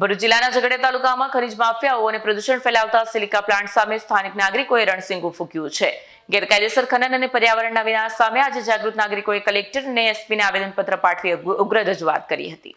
ભરૂચ જિલ્લાના ઝઘડિયા તાલુકામાં ખનીજ માફિયાઓ અને પ્રદૂષણ ફેલાવતા સિલિકા પ્લાન્ટ સામે સ્થાનિક નાગરિકોએ રણસિંગુ ફૂક્યું છે. ગેરકાયદેસર ખનન અને પર્યાવરણના વિનાશ સામે આજે જાગૃત નાગરિકોએ કલેક્ટર અને એસપીને આવેદનપત્ર પાઠવી ઉગ્ર- રજૂઆત કરી હતી.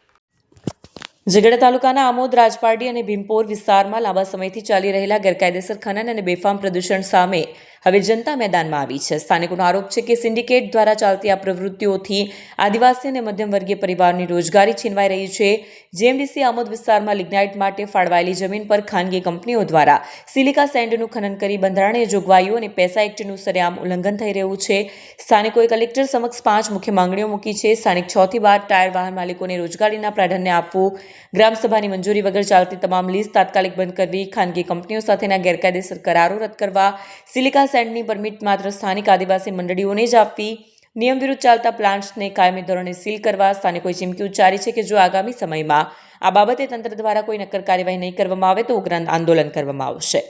ઝઘડા તાલુકાના આમોદ, રાજપારડી અને ભીમપોર વિસ્તારમાં લાંબા સમયથી ચાલી રહેલા ગેરકાયદેસર ખનન અને બેફામ પ્રદૂષણ સામે હવે જનતા મેદાનમાં આવી છે. સ્થાનિકોનો આરોપ છે કે સિન્ડિકેટ દ્વારા ચાલતી આ પ્રવૃત્તિઓથી આદિવાસી અને મધ્યમ વર્ગીય પરિવારની રોજગારી છીનવાઈ રહી છે. જેએમડીસી આમોદ વિસ્તારમાં લિગ્નાઇટ માટે ફાળવાયેલી જમીન પર ખાનગી કંપનીઓ દ્વારા સિલિકા સેન્ડનું ખનન કરી બંધારણીય જોગવાઈઓ અને પેસા એક્ટનું સરેઆમ ઉલ્લંઘન થઈ રહ્યું છે. સ્થાનિકોએ કલેક્ટર સમક્ષ પાંચ મુખ્ય માંગણીઓ મૂકી છે. સ્થાનિક છ થી બાર ટાયર વાહન માલિકોને રોજગારીના પ્રાધાન્ય આપવું, ગ્રામસભાની મંજૂરી વગર ચાલતી તમામ લીઝ તાત્કાલિક બંધ કરવી, ખાનગી કંપનીઓ સાથેના ગેરકાયદેસર કરારો રદ કરવા, સિલિકા સેન્ડની પરમિટ માત્ર સ્થાનિક આદિવાસી મંડળીઓને જ આપવી, નિયમ વિરુદ્ધ ચાલતા પ્લાન્ટ્સને કાયમી ધોરણે સીલ કરવા સ્થાનિકોએ ચીમકી ઉચ્ચારી છે કે જો આગામી સમયમાં આ બાબતે તંત્ર દ્વારા કોઈ નક્કર કાર્યવાહી નહીં કરવામાં આવે તો ઉગ્ર આંદોલન કરવામાં આવશે.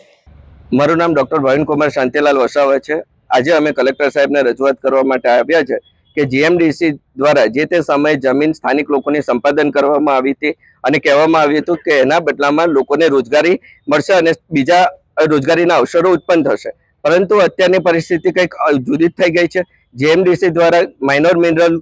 મારું નામ ડોક્ટર ભાવિનકુમાર શાંતિલાલ વસાવા છે. આજે અમે કલેક્ટર સાહેબને રજૂઆત કરવા માટે આવ્યા છે કે જીએમડીસી દ્વારા જે તે સમયે જમીન સ્થાનિક લોકોની સંપાદન કરવામાં આવી હતી અને કહેવામાં આવ્યું હતું કે એના બદલામાં લોકોને રોજગારી મળશે અને બીજા રોજગારીના અવસરો ઉત્પન્ન થશે. પરંતુ અત્યારની પરિસ્થિતિ કંઈક જુદી થઈ ગઈ છે. જીએમડીસી દ્વારા માઇનોર મિનરલ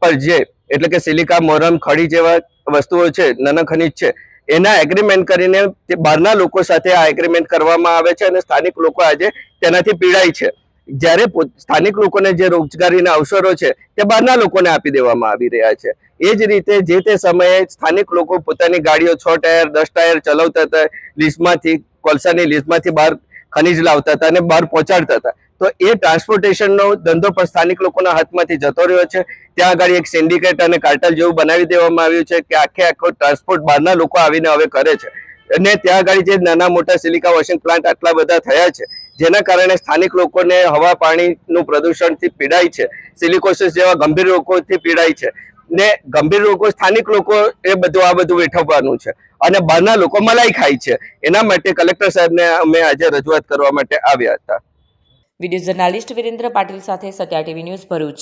પર જે, એટલે કે સિલિકા મોરમ ખડી જેવા વસ્તુઓ છે, નાના ખનિજ છે, એના એગ્રીમેન્ટ કરીને બહારના લોકો સાથે આ એગ્રીમેન્ટ કરવામાં આવે છે અને સ્થાનિક લોકો આજે તેનાથી પીડાય છે. જ્યારે સ્થાનિક લોકોને જે રોજગારીના અવસરો છે તે બહારના લોકોને આપી દેવામાં આવી રહ્યા છે. એ જ રીતે જે તે સમયે સ્થાનિક લોકો પોતાની ગાડીઓ છ ટાયર, દસ ટાયર ચલાવતા હતા, લીઝમાંથી, કોલસાની લીઝમાંથી બહાર ખનીજ લાવતા હતા અને બહાર પહોંચાડતા હતા. તો એ ટ્રાન્સપોર્ટેશનનો ધંધો પણ સ્થાનિક લોકોના હાથમાંથી જતો રહ્યો છે. ત્યાં આગળ એક સિન્ડિકેટ અને કાર્ટલ જેવું બનાવી દેવામાં આવ્યું છે કે આખે આખો ટ્રાન્સપોર્ટ બહારના લોકો આવીને હવે કરે છે. અને ત્યાં આગળ જે નાના મોટા સિલિકા વોશિંગ પ્લાન્ટ આટલા બધા થયા છે, જેના કારણે સ્થાનિક લોકોને હવા પાણીનું પ્રદૂષણથી પીડાય છે. સિલિકોસિસ જેવા ગંભીર રોગોથી પીડાય છે. ને ગંભીર રોગો સ્થાનિક લોકો એ બધું, આ બધું વેઠવવાનું છે. અને બહારના લોકો મલાઈ ખાય છે. એના માટે કલેક્ટર સાહેબને અમે આજે રજૂઆત કરવા માટે આવ્યા હતા. વીડિયો જર્નાલિસ્ટ વિરેન્દ્ર પાટીલ સાથે સત્યા ટીવી ન્યૂઝ ભરૂચ.